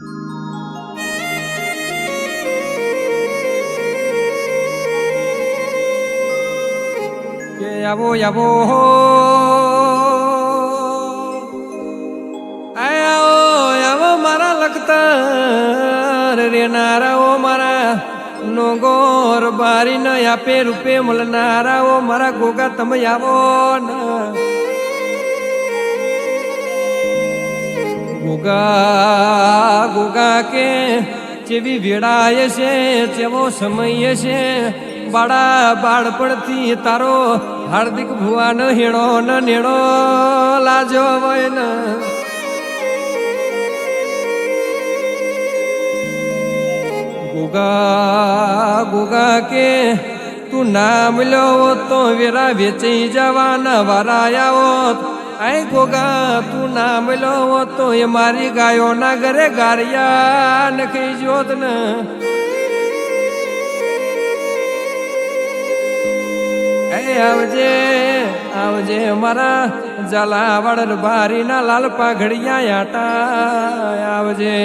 કે આવો હો. આવો આવો મારા લખતર રે નારાઓ મારા નોગોર બારી ન આપે રૂપે મળનારાઓ મારા ગોગા, તમે આવો ને. ગોગા ગોગા કે જેવી વેળાય છે, જેવો સમય છે. બાળા બાળપણથી તારો હાર્દિક ભુવાનો હેણો ન નેણો લાજો હોય ને ગોગા ગોગા કે તું નામ લો તો વેરા વેચી જવાના વારાયા આય ગોગા, તું ના મળ્યો હોત તો એ મારી ગાયોના ઘરે ગારિયા નખી જોત ને. આવજે આવજે મારા ઝાલાવાડ બારીના લાલ પાઘડિયા આટા આવજે.